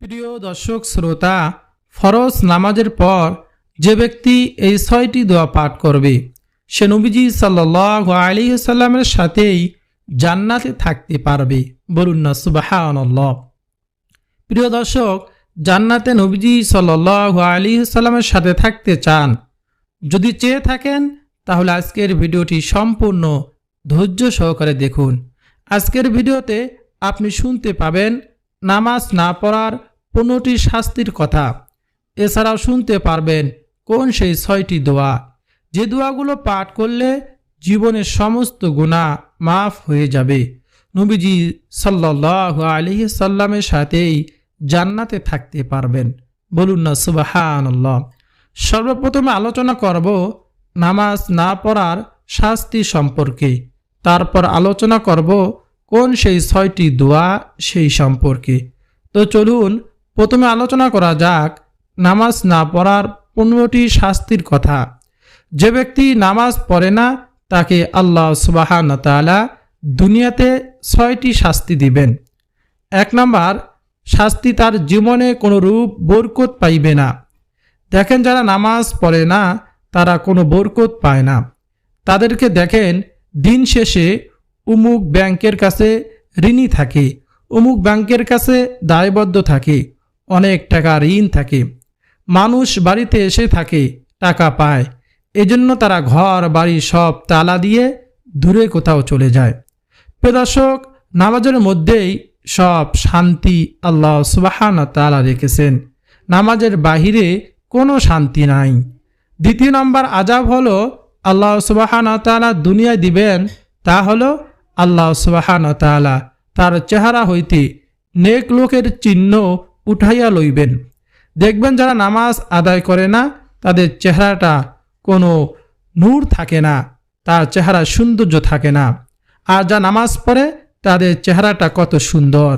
প্রিয় দর্শক, শ্রোতা, ফরজ নামাজের পর যে ব্যক্তি এই ছয়টি দোয়া পাঠ করবে, সে নবীজি সাল্লাহ আলী সাল্লামের সাথেই জান্নাতে থাকতে পারবে বলুন না, সুবাহানল্লাহ। প্রিয় দর্শক, জান্নাতে নবীজি সাল্লাহ আলী সাল্লামের সাথে থাকতে চান, যদি চেয়ে থাকেন, তাহলে আজকের ভিডিওটি সম্পূর্ণ ধৈর্য সহকারে দেখুন। আজকের ভিডিওতে আপনি শুনতে পাবেন, নামাজ না পড়ার পনেরোটি শাস্তির কথা। এছাড়াও শুনতে পারবেন কোন সেই ছয়টি দোয়া। যে দোয়াগুলো পাঠ করলে জীবনের সমস্ত গুণা মাফ হয়ে যাবে। নবীজি সাল্লাহ আলহি সাল্লামের সাথেই জান্নাতে থাকতে পারবেন। বলুন না সুবাহান্লাহ সর্বপ্রথমে আলোচনা করব নামাজ না পড়ার শাস্তি সম্পর্কে। তারপর আলোচনা করব কোন সেই ছয়টি দোয়া সেই সম্পর্কে। তো চলুন প্রথমে আলোচনা করা যাক নামাজ না পড়ার পনেরোটি শাস্তির কথা। যে ব্যক্তি নামাজ পড়ে না, তাকে আল্লাহ সুবাহান তালা দুনিয়াতে ছয়টি শাস্তি দিবেন। এক নম্বর, শাস্তি তার জীবনে কোনো রূপ বরকত পাইবে না। দেখেন যারা নামাজ পড়ে না, তারা কোনো বরকত পায় না। তাদেরকে দেখেন, দিন শেষে উমুক ব্যাংকের কাছে ঋণী থাকে অমুক ব্যাংকের কাছে দায়বদ্ধ থাকে। অনেক টাকা ঋণ থাকে। মানুষ বাড়িতে এসে থাকে, টাকা পায়। এজন্য তারা ঘর, বাড়ি সব তালা দিয়ে দূরে কোথাও চলে যায়। প্রদর্শক নামাজের মধ্যেই সব শান্তি আল্লাহ সুবাহান তালা রেখেছেন। নামাজের বাহিরে কোনো শান্তি নাই। দ্বিতীয় নম্বর আজাব হলো, আল্লাহ সুবাহান তালা দুনিয়ায় দিবেন, তা হলো আল্লাহ সুবাহান তালা তার চেহারা হইতে নেক লোকের চিহ্ন উঠাইয়া লইবেন। দেখবেন যারা নামাজ আদায় করে না, তাদের চেহারাটা কোনো নূর থাকে না, তার চেহারা সৌন্দর্য থাকে না। আর যা নামাজ পড়ে, তাদের চেহারাটা কত সুন্দর,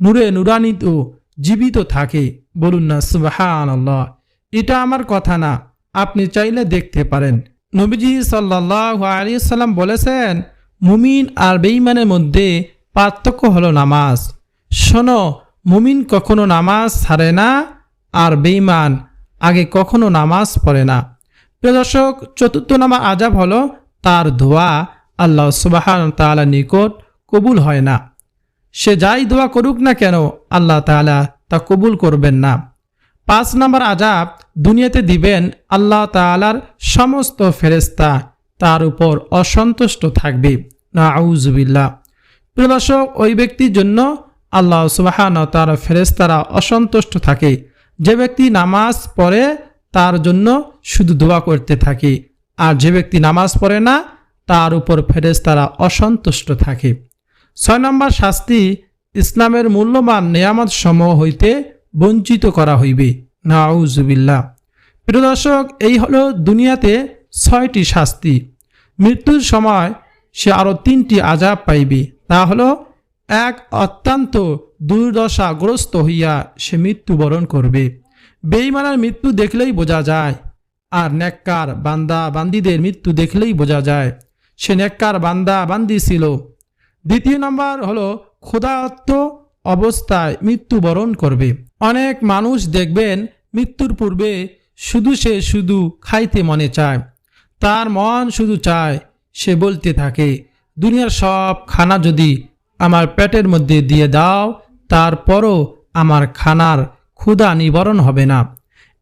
নূরে নুরানিত, জীবিত থাকে। বলুন না সুবাহান এটা আমার কথা না, আপনি চাইলে দেখতে পারেন। নবীজি সাল্লাহ আলী সাল্লাম বলেছেন, মুমিন আর বেঈমানের মধ্যে পার্থক্য হলো নামাজ। শোনো মুমিন কখনো নামাজ ছাড়ে না আর বেঈমান আগে কখনো নামাজ পড়ে না। প্রিয় দর্শক, চতুর্থ নামা আজাব হলো তার দোয়া আল্লাহ সুবাহান তালা নিকট কবুল হয় না। সে যাই দোয়া করুক না কেন আল্লাহ তালা তা কবুল করবেন না। পাঁচ নম্বর আজাব, দুনিয়াতে দিবেন আল্লাহ তালার সমস্ত ফেরেস্তা তার উপর অসন্তুষ্ট থাকবে। না আউজবিল্লা প্রিয় দর্শক, ওই ব্যক্তির জন্য আল্লাহ সুবাহান তার ফেরেস্তারা অসন্তুষ্ট থাকে। যে ব্যক্তি নামাজ পড়ে, তার জন্য শুধু দোয়া করতে থাকে। আর যে ব্যক্তি নামাজ পড়ে না, তার উপর ফেরেস্তারা অসন্তুষ্ট থাকে। ছয় নম্বর শাস্তি, ইসলামের মূল্যবান নিয়ামত সমূহ হইতে বঞ্চিত করা হইবে। নাউজুবিল্লা প্রিয় দর্শক, এই হলো দুনিয়াতে ছয়টি শাস্তি। মৃত্যুর সময় সে আরও তিনটি আজাব পাইবে। তা হলো এক অত্যন্ত দুর্দশাগ্রস্ত হইয়া সে মৃত্যুবরণ করবে। বেইমানার মৃত্যু দেখলেই বোঝা যায়, আর নেককার বান্দা বান্দিদের মৃত্যু দেখলেই বোঝা যায়। সে নেককার বান্দা বান্দি ছিল। দ্বিতীয় নম্বর হলো ক্ষুধাত্ম অবস্থায় মৃত্যুবরণ করবে। অনেক মানুষ দেখবেন মৃত্যুর পূর্বে শুধু সে শুধু খাইতে মনে চায়, তার মন শুধু চায়, সে বলতে থাকে, দুনিয়ার সব খানা যদি আমার পেটের মধ্যে দিয়ে দাও, তারপরও আমার খানার ক্ষুধা নিবারণ হবে না।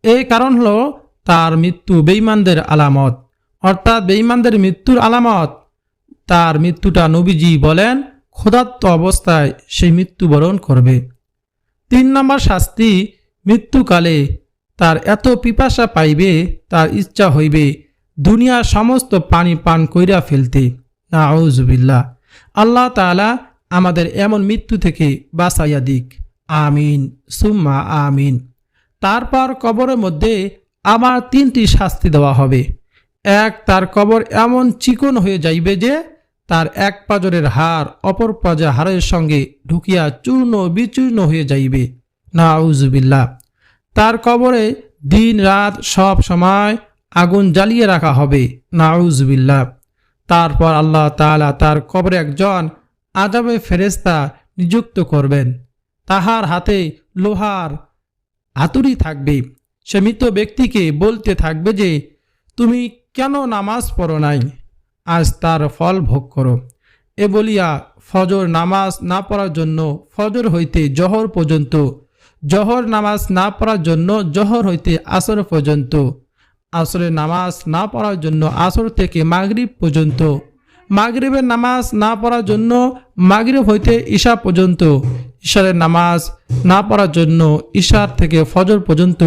এই কারণ হলো তার মৃত্যু বেইমানদের আলামত। অর্থাৎ বেইমানদের মৃত্যুর আলামত। তার মৃত্যুটা নবীজি বলেন ক্ষুধাত্ম অবস্থায় সেই মৃত্যুবরণ করবে। তিন নম্বর শাস্তি, মৃত্যুকালে তার এত পিপাসা পাইবে, তার ইচ্ছা হইবে দুনিয়ার সমস্ত পানি পান কইরা ফেলতে। না আউজুবিল্লা আল্লাহ তালা আমাদের এমন মৃত্যু থেকে বাঁচাইয়া দিক। আমিন। সুম্মা আমিন। তারপর কবরের মধ্যে আবার তিনটি শাস্তি দেওয়া হবে। এক, তার কবর এমন চিকন হয়ে যাইবে যে তার এক পাজরের হার অপর পাজা হারের সঙ্গে ঢুকিয়া চূর্ণ বিচূর্ণ হয়ে যাইবে। নাউজুবিল্লা তার কবরে দিন রাত সব সময় আগুন জ্বালিয়ে রাখা হবে। নাউজবিল্লা তারপর আল্লাহ তাআলা তার কবরে একজন আজাবে ফেরেস্তা নিযুক্ত করবেন। তাহার হাতে লোহার হাতুড়ি থাকবে। সে মৃত ব্যক্তিকে বলতে থাকবে যে, তুমি কেন নামাজ পড়ো নাই? আজ তার ফল ভোগ করো। এ বলিয়া ফজর নামাজ না পড়ার জন্য ফজর হইতে জহর পর্যন্ত, জহর নামাজ না পড়ার জন্য জহর হইতে আসর পর্যন্ত, আসরের নামাজ না পড়ার জন্য আসর থেকে মাগরিব পর্যন্ত মাগরিবের নামাজ না পড়ার জন্য মাগরিব হইতে ঈশা পর্যন্ত, ঈশারের নামাজ না পড়ার জন্য ঈশার থেকে ফজর পর্যন্ত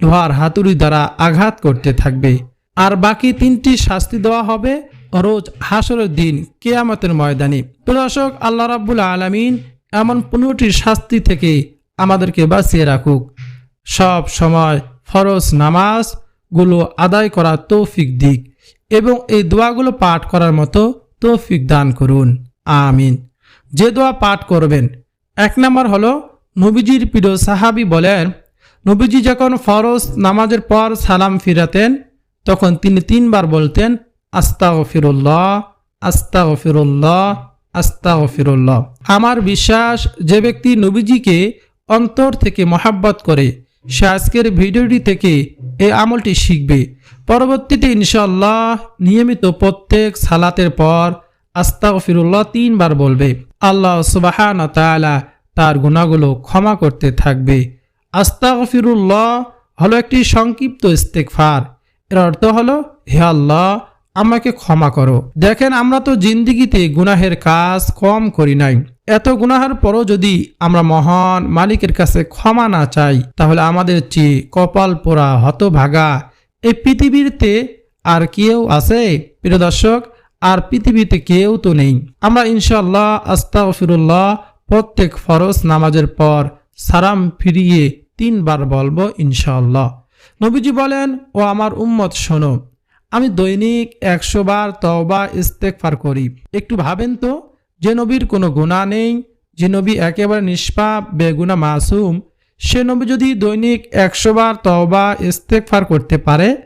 লোহার হাতুড়ি দ্বারা আঘাত করতে থাকবে। আর বাকি তিনটি শাস্তি দেওয়া হবে রোজ হাসরের দিন, কেয়ামতের ময়দানে। তো দর্শক, আল্লাহ রাব্বুল আলমিন এমন পনেরোটি শাস্তি থেকে আমাদেরকে বাঁচিয়ে রাখুক। সব সময় ফরজ নামাজগুলো আদায় করা তৌফিক দিক। এবং এই দোয়াগুলো পাঠ করার মতো তৌফিক দান করুন। আমিন। যে দোয়া পাঠ করবেন, এক নম্বর হলো, নবীজির প্রিয় সাহাবি বলেন, নবীজি যখন ফরজ নামাজের পর সালাম ফিরাতেন, তখন তিনি তিনবার বলতেন আস্তা ফিরুল্লাহ আস্তা ফিরুল্লাহ আস্তা ফিরুল্লাহ আমার বিশ্বাস, যে ব্যক্তি নবীজিকে অন্তর থেকে মহাব্বত করে, সে আজকের ভিডিওটি থেকে এই আমলটি শিখবে। পরবর্তীতে ইনশাল্লাহ নিয়মিত প্রত্যেক সালাতের পর আস্তা ফিরুল্লাহ তিনবার বলবে, আল্লাহ সুবাহান তালা তার গুণাগুলো ক্ষমা করতে থাকবে। আস্তা ফিরুল্লাহ হলো একটি সংক্ষিপ্ত ইস্তেকফার এর অর্থ হলো, হে আল্লাহ, আমাকে ক্ষমা করো। দেখেন, আমরা তো জিন্দিগিতে গুনাহের কাজ কম করি নাই। এত গুনাহের পরও যদি আমরা মহান মালিকের কাছে ক্ষমা না চাই, তাহলে আমাদের চেয়ে কপাল পোড়া হতভাগা এই পৃথিবীতে আর কেউ আছে? প্রিয় দর্শক, আর পৃথিবীতে কেউ তো নেই। আমরা ইনশাল্লাহ আস্তাফিরুল্লাহ প্রত্যেক ফরজ নামাজের পর সারাম ফিরিয়ে তিনবার বলব ইনশাল্লাহ নবীজি বলেন, ও আমার উম্মত, শোনো, আমি দৈনিক একশো বার তওবা ইস্তেকফার করি। একটু ভাবেন তো, যে নবীর কোনো গুণা নেই, যে নবী একেবারে নিষ্পাপ বেগুনা মাসুম সে নবী যদি দৈনিক একশো বার তওবা ইস্তেকফার করতে পারে,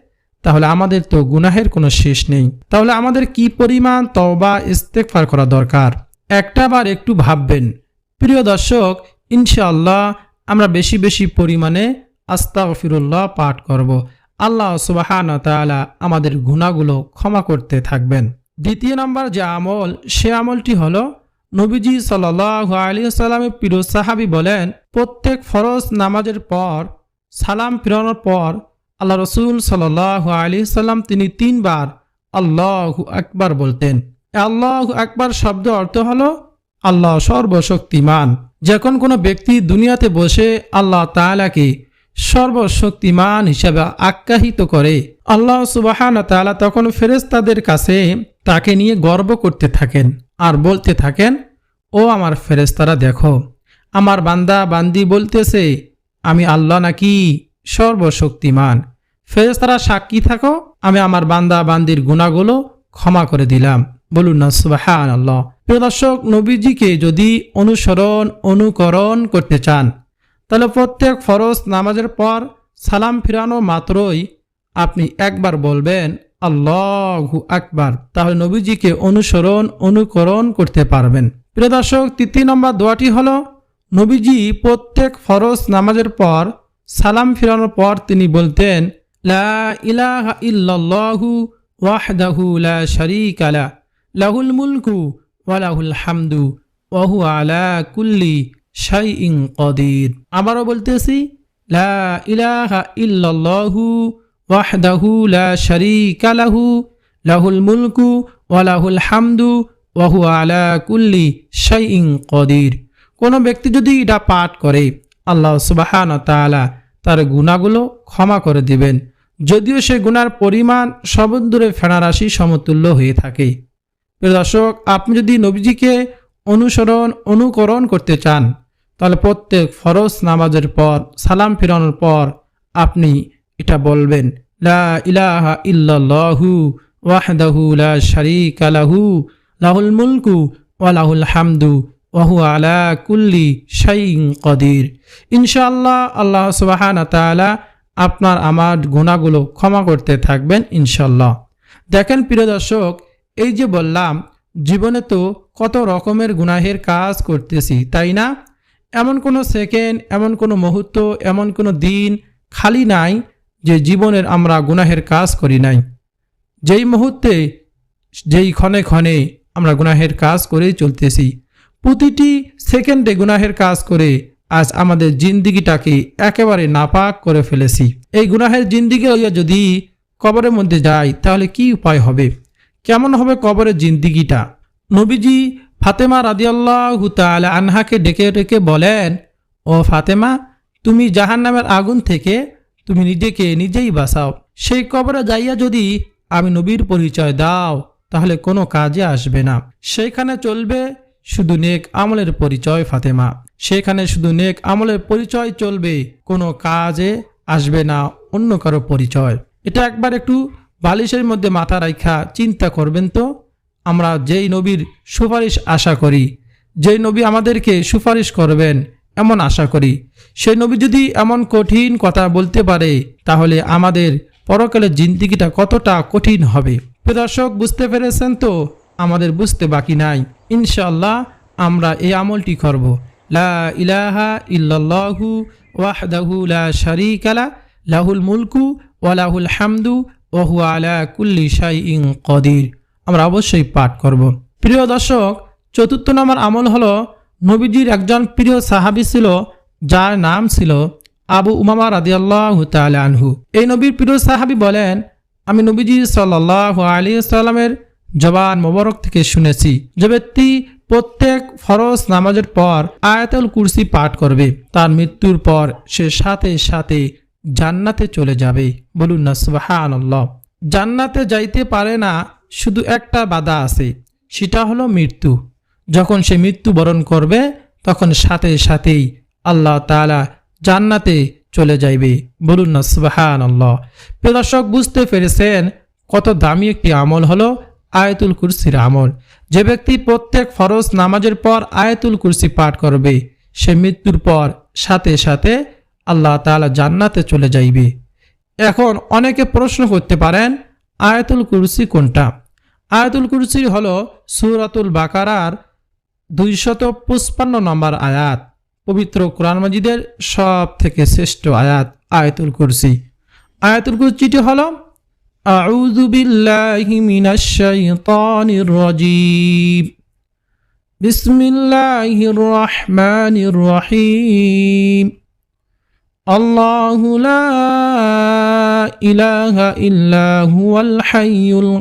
তাহলে আমাদের তো গুনাহের কোনো শেষ নেই। তাহলে আমাদের কি পরিমাণ তওবা ইস্তেকফার করা দরকার? একটা বার একটু ভাববেন। প্রিয় দর্শক, ইনশাআল্লাহ আমরা বেশি বেশি পরিমাণে আস্তাগফিরুল্লাহ পাঠ করব। আল্লাহ সুবাহান তালা আমাদের গুণাগুলো ক্ষমা করতে থাকবেন। দ্বিতীয় নম্বর যে আমল, সে আমলটি হলো নবীজি সাল আলী সাল্লামের প্রিয় সাহাবি বলেন, প্রত্যেক ফরজ নামাজের পর, সালাম ফিরানোর পর, আল্লাহ রসুল সাল আলী সাল্লাম তিনি তিনবার আল্লাহ আকবার বলতেন। আল্লাহ আকবার শব্দ অর্থ হলো আল্লাহ সর্বশক্তিমান। যখন কোনো ব্যক্তি দুনিয়াতে বসে আল্লাহ তালাকে সর্বশক্তিমান হিসাবে আখ্যায়িত করে, আল্লাহ সুবাহান তালা তখন ফেরেস্তাদের কাছে তাকে নিয়ে গর্ব করতে থাকেন। আর বলতে থাকেন, ও আমার ফেরেস্তারা দেখো, আমার বান্দা বান্দি বলতেছে, আমি আল্লাহ নাকি সর্বশক্তিমান। ফেরেস্তারা সাক্ষী থাকো, আমি আমার বান্দা বান্দির গুণাগুলো ক্ষমা করে দিলাম। বলুন না সুবাহান আল্লাহ প্রিয় দর্শক, নবীজিকে যদি অনুসরণ, অনুকরণ করতে চান, তাহলে প্রত্যেক ফরজ নামাজের পর সালাম ফিরানো মাত্রই আপনি একবার বলবেন আল্লাহু আকবার। তাহলে নবীজিকে অনুসরণ, অনুকরণ করতে পারবেন। প্রিয় দর্শক, তৃতীয় নম্বর দোয়াটি হল, নবীজি প্রত্যেক ফরজ নামাজের পর সালাম ফিরানোর পর তিনি বলতেন, লা ইলাহা ইল্লাল্লাহু ওয়াহদাহু লা শারীকা লা, লাহুল মুলকু ওয়া লাহুল হামদু ওয়া হুয়া আলা কুল্লি শাইইন কদির। আবারও বলতেছি, লা ইলাহা ইল্লাল্লাহু ওয়াহদাহু লা শারীকা লাহু, লাহুল মুলকু ওয়া লাহুল হামদু ওয়া হুয়া আলা কুল্লি কদির। কোনো ব্যক্তি যদি এটা পাঠ করে, আল্লাহ সুবাহান তাআলা তার গুণাগুলো ক্ষমা করে দিবেন। যদিও সে গুনার পরিমাণ সমুদ্রে ফেনারাশি সমতুল্য হয়ে থাকে। প্রিয় দর্শক, আপনি যদি নবীজিকে অনুসরণ, অনুকরণ করতে চান, তাহলে প্রত্যেক ফরজ নামাজের পর, সালাম ফিরানোর পর আপনি এটা বলবেন। লা ইলাহা লা লাহু, লাহুল ওয়া লাহুল হামদু ওয়াহু আলা কুল্লি আল্লাহ আপনার আমার গুণাগুলো ক্ষমা করতে থাকবেন ইনশাল্লাহ দেখেন প্রিয় দর্শক, এই যে বললাম, জীবনে তো কত রকমের গুনাহের কাজ করতেছি, তাই না? এমন কোনো সেকেন্ড, এমন কোনো মুহূর্ত, এমন কোনো দিন খালি নাই যে জীবনের আমরা গুনাহের কাজ করি নাই। যেই মুহূর্তে, যেই ক্ষণে ক্ষণে আমরা গুনাহের কাজ করেই চলতেছি, প্রতিটি সেকেন্ডে গুনাহের কাজ করে আজ আমাদের জিন্দিগিটাকে একেবারে নাপাক করে ফেলেছি। এই গুনাহের জিন্দিগি হইয়া যদি কবরের মধ্যে যাই, তাহলে কি উপায় হবে? কেমন হবে কবরের জিন্দিগিটা? নবীজি ফাতেমা রাদিয়াল্লাহ তাআলা আনহাকে ডেকে ডেকে বলেন, ও ফাতেমা, তুমি জাহান্নামের আগুন থেকে তুমি নিজেকে নিজেই বাঁচাও। সেই কবরে যাইয়া যদি আমি নবীর পরিচয় দাও, তাহলে কোনো কাজে আসবে না। সেইখানে চলবে শুধু নেক আমলের পরিচয়, ফাতেমা। সেখানে শুধু নেক আমলের পরিচয় চলবে, কোনো কাজে আসবে না, অন্য কারও পরিচয়। এটা একবার একটু বালিশের মধ্যে মাথা রাখা চিন্তা করবেন তো। আমরা যেই নবীর সুপারিশ আশা করি, যেই নবী আমাদেরকে সুপারিশ করবেন এমন আশা করি। সেই নবী যদি এমন কঠিন কথা বলতে পারে, তাহলে আমাদের পরকালের জিন্দিগিটা কতটা কঠিন হবে। দর্শক, বুঝতে পেরেছেন তো? আমাদের বুঝতে বাকি নাই। ইনশাল্লাহ আমরা এই আমলটি করব। লা ইলাহা ইল্লাল্লাহু ওয়াহদাহু লা শারীকালা, লাহুল মুলকু ওয়া লাহুল হামদু ওয়া হুয়া আলা কুল্লি শাইইন কদির। আমরা অবশ্যই পাঠ করব। প্রিয় দর্শক, চতুর্থ নম্বর আমল হলো নবীজির একজন প্রিয় সাহাবী ছিল, যার নাম ছিল আবু উমামা রাদিয়াল্লাহু আনহু। এই নবীর প্রিয় সাহাবী বলেন, আমি নবীজি সাল্লাল্লাহু আলাইহি সাল্লামের জবান মোবারক থেকে শুনেছি, যে ব্যক্তি প্রত্যেক ফরজ নামাজের পর আয়াতুল কুরসি পাঠ করবে। তার মৃত্যুর পর সে সাথে সাথে জান্নাতে চলে যাবে। বলুন না, সুবহানাল্লাহ। জান্নাতে যাইতে পারে না, শুধু একটা বাধা আছে, সেটা হলো মৃত্যু। যখন সে মৃত্যুবরণ করবে, তখন সাথে সাথেই আল্লাহ তাআলা জান্নাতে চলে যাইবে। বলুন না, সুবহানাল্লাহ। প্রিয় দর্শক, বুঝতে পেরেছেন কত দামি একটি আমল হলো আয়াতুল কুরসির আমল। যে ব্যক্তি প্রত্যেক ফরজ নামাজের পর আয়াতুল কুরসি পাঠ করবে, সে মৃত্যুর পর সাথে সাথে আল্লাহ তাআলা জান্নাতে চলে যাইবে। এখন অনেকে প্রশ্ন করতে পারেন, আয়াতুল কুরসি কোনটা? আয়াতুল কুরসি হলো সুরাতুল বাকারার দুইশত পঁচপান্ন নম্বর আয়াত, পবিত্র কোরআন মজিদের সব থেকে শ্রেষ্ঠ আয়াত, আয়তুল কুরসি। আয়াতুল কুরসিটি হল আউজুবিল্লাহিমিনাশাইতানির বিসমিল্লাহির রহমানির লা ইলাহা ইল্লা হুয়াল হাইয়ুল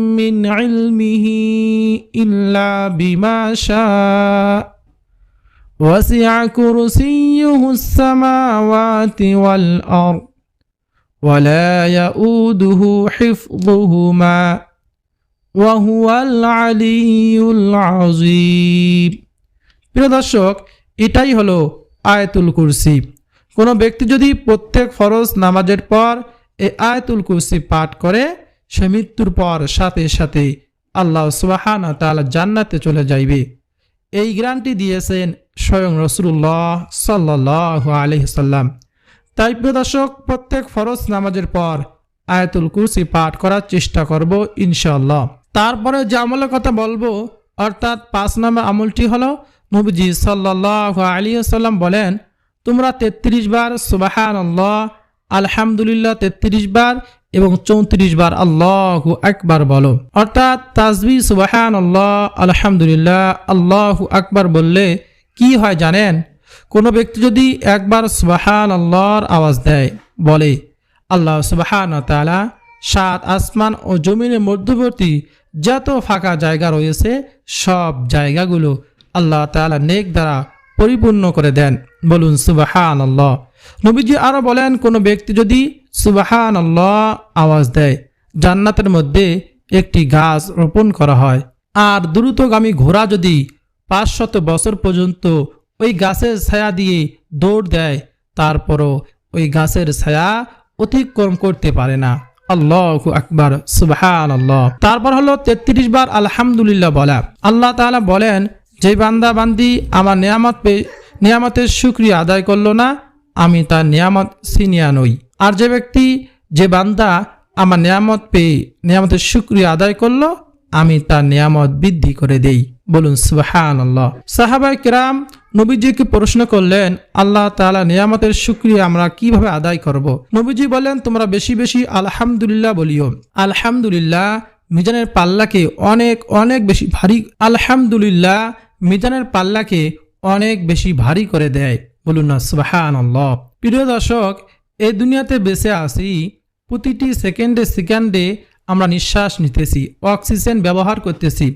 من علمه إلا بما شاء وسع كرسيه السماوات والأرض ولا يؤوده حفظهما وهو العلي العظيم প্রিয় দর্শক এটাই হলো আয়াতুল কুরসি কোনো ব্যক্তি যদি প্রত্যেক ফরজ নামাজের পর এই আয়াতুল কুরসি পাঠ করে সে মৃত্যুর পর সাথে সাথে আল্লাহ সুবাহানা তাআলা জান্নাতে চলে যাইবে। এই গ্রান্টি দিয়েছেন স্বয়ং রসুল্লাহ সাল্লাহ আলহিসাল্লাম তাই প্রদর্শক প্রত্যেক ফরজ নামাজের পর আয়াতুল কুরসি পাঠ করার চেষ্টা করব ইনশাল্লাহ তারপরে যে আমলের কথা বলব, অর্থাৎ পাঁচ নামে আমলটি হলো, নবীজি সাল্লাহ আলী সাল্লাম বলেন, তোমরা তেত্রিশ বার সুবাহান আল্লাহ আলহামদুলিল্লাহ তেত্রিশ বার এবং চৌত্রিশ বার আল্লাহ আকবার বলো। অর্থাৎ তাজবি সুবাহান আল্লাহ আলহামদুলিল্লাহ, আল্লাহ আকবার বললে কি হয় জানেন? কোনো ব্যক্তি যদি একবার সুবাহান আল্লাহর আওয়াজ দেয়, বলে, আল্লাহ সুবাহান তালা সাত আসমান ও জমিনের মধ্যবর্তী যত ফাঁকা জায়গা রয়েছে, সব জায়গাগুলো আল্লাহ তালা নেক দ্বারা পরিপূর্ণ করে দেন। বলুন সুবাহান আল্লাহ নবীজি আরও বলেন, কোনো ব্যক্তি যদি সুবাহান আল্লাহ আওয়াজ দেয়। জান্নাতের মধ্যে একটি গাছ রোপণ করা হয়। আর দ্রুতগামী ঘোড়া যদি পাঁচশত বছর পর্যন্ত ওই গাছের ছায়া দিয়ে দৌড় দেয়, তারপরও ওই গাছের ছায়া অতিক্রম করতে পারে না। আল্লাহ আকবার সুবহান আল্লাহ তারপর হলো তেত্রিশ বার আলহামদুলিল্লাহ বলা। আল্লাহ তাআলা বলেন, যে বান্দা বান্দি আমার নিয়ামত পেয়ে নিয়ামতের সুক্রিয়া আদায় করল না আমি তার নিয়ামত সিনিয়া নই। আর যে ব্যক্তি, যে বান্দা আমার নিয়ামত পেয়ে নিয়ামতের সুক্রিয়া আদায় করল, আমি তার নিয়ামত বৃদ্ধি করে দেই। বলুন সুবাহান আল্লাহ সাহাবাই কিরাম নবীজিকে প্রশ্ন করলেন, আল্লাহ তাআলা নিয়ামতের সুক্রিয়া আমরা কীভাবে আদায় করব। নবীজি বলেন তোমরা বেশি বেশি আলহামদুলিল্লাহ বলিও। আলহামদুলিল্লাহ, মিজানের পাল্লাকে অনেক অনেক বেশি ভারী আলহামদুলিল্লাহ, মিজানের পাল্লাকে অনেক বেশি ভারী করে দেয়। বলুন না সুবাহান আল্লাহ প্রিয় দর্শক এই দুনিয়াতে বেঁচে আসি প্রতিটি সেকেন্ডে সেকেন্ডে আমরা নিঃশ্বাস নিতেছি, অক্সিজেন ব্যবহার করতেছি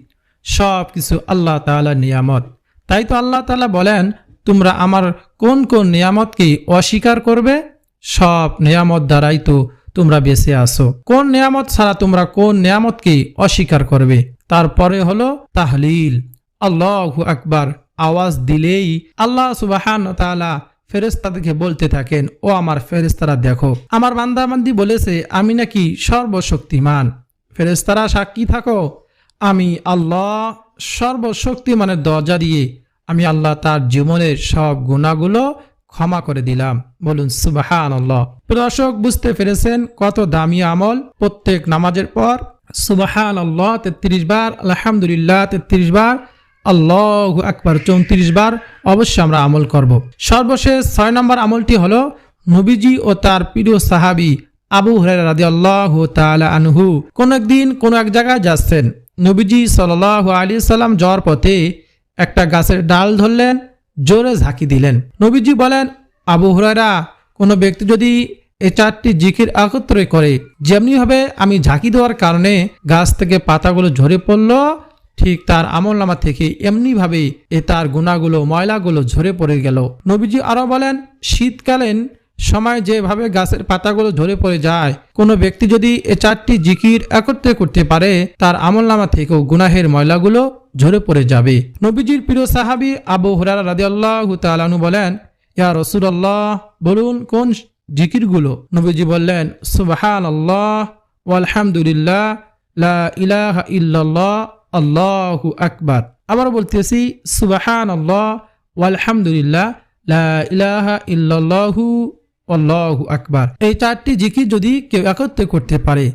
সব কিছু আল্লাহ তাআলার নিয়ামত। তাই তো আল্লাহ তাআলা বলেন, তোমরা আমার কোন কোন নিয়ামতকে অস্বীকার করবে? সব নিয়ামত দ্বারাই তো তোমরা বেঁচে আসো কোন নিয়ামত ছাড়া তোমরা কোন নিয়ামতকে অস্বীকার করবে? তারপরে হলো তাহলিল। আল্লাহ আকবার। আওয়াজ দিলেই আল্লাহ সুবাহান তাআলা ফেরেস্তাদেরকে বলতে থাকেন, ও আমার ফেরেস্তারা দেখো, আমার বান্দাবান্দি বলেছে, আমি নাকি সর্বশক্তিমান। ফেরেস্তারা সাক্ষী থাকো, আমি আল্লাহ সর্বশক্তিমানের দরজা দিয়ে আমি আল্লাহ তার জীবনের সব গুণাগুলো ক্ষমা করে দিলাম। বলুন সুবাহান আল্লাহ বুঝতে পেরেছেন কত দামি আমল প্রত্যেক নামাজের পর? সুবাহান আল্লাহ তেত্রিশ বার, আলহামদুলিল্লাহ, তেত্রিশ বার আল্লাহ আকবার, চৌত্রিশ বার অবশ্যই আমরা আমল করব। সর্বশেষ ছয় নম্বর আমলটি হলো, নবীজি ও তার প্রিয় সাহাবি আবু হরাই রাদি আল্লাহ আনহু কোন একদিন কোন এক জায়গায় যাচ্ছেন নবীজি সাল আলী সাল্লাম যাওয়ার পথে একটা গাছের ডাল ধরলেন, জোরে ঝাঁকি দিলেন নবীজি বলেন, আবু হুরায়রা, কোনো ব্যক্তি যদি এ চারটি জিকির একত্রে করে, যেমনিভাবে আমি ঝাঁকি দেওয়ার কারণে গাছ থেকে পাতাগুলো ঝরে পড়ল ঠিক তার আমল নামা থেকে এমনিভাবে এ তার গুণাগুলো, ময়লাগুলো ঝরে পড়ে গেল। নবীজি আরও বলেন, শীতকালীন সময় যেভাবে গাছের পাতাগুলো ঝরে পড়ে যায়, কোনো ব্যক্তি যদি এ চারটি জিকির একত্রে করতে পারে, তার আমল নামা থেকেও গুনাহের ময়লাগুলো ঝরে পড়ে যাবে। নবীজির প্রিয় সাহাবি আবু হুরারা রাজি আল্লাহ তালু বলেন, ইয়া রসুল্লাহ বলুন কোন জিকিরগুলো? নবীজি বললেন সুবাহান আল্লাহ আলহামদুলিল্লাহ লা ইলাহা ইল্লাল্লাহ আল্লাহু আকবার। আবার বলতেছি সুবাহান আল্লাহ আলহামদুলিল্লাহ লা ইলাহা আকবার। এই চারটি জিকির যদি কেউ একত্রে করতে পারে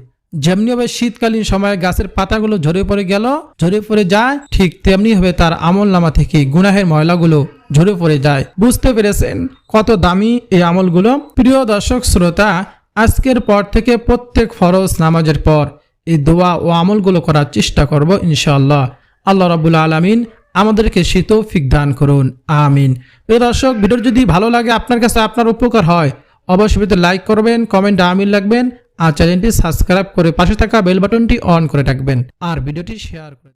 যেমনিভাবে শীতকালীন সময়ে গাছের পাতাগুলো ঝরে পড়ে গেল, ঝরে পড়ে যায়, ঠিক তেমনি হবে তার আমল নামা থেকে গুনাহের ময়লাগুলো ঝরে পড়ে যায়। বুঝতে পেরেছেন কত দামি এই আমলগুলো? প্রিয় দর্শক, শ্রোতা, আজকের পর থেকে প্রত্যেক ফরজ নামাজের পর এই দোয়া ও আমলগুলো করার চেষ্টা করব ইনশাআল্লাহ। আল্লাহ রাবুল আলমিন আমাদেরকে সে তৌফিক দান করুন। আমিন। প্রিয় দর্শক ভিডিও যদি ভালো লাগে, আপনার কাছে আপনার উপকার হয়, অবশ্যই লাইক করবেন, কমেন্ট আমিন লাগবেন, আর চ্যানেলটি সাবস্ক্রাইব করে পাশে থাকা বেল বাটনটি অন করে রাখবেন। আর ভিডিওটি শেয়ার করে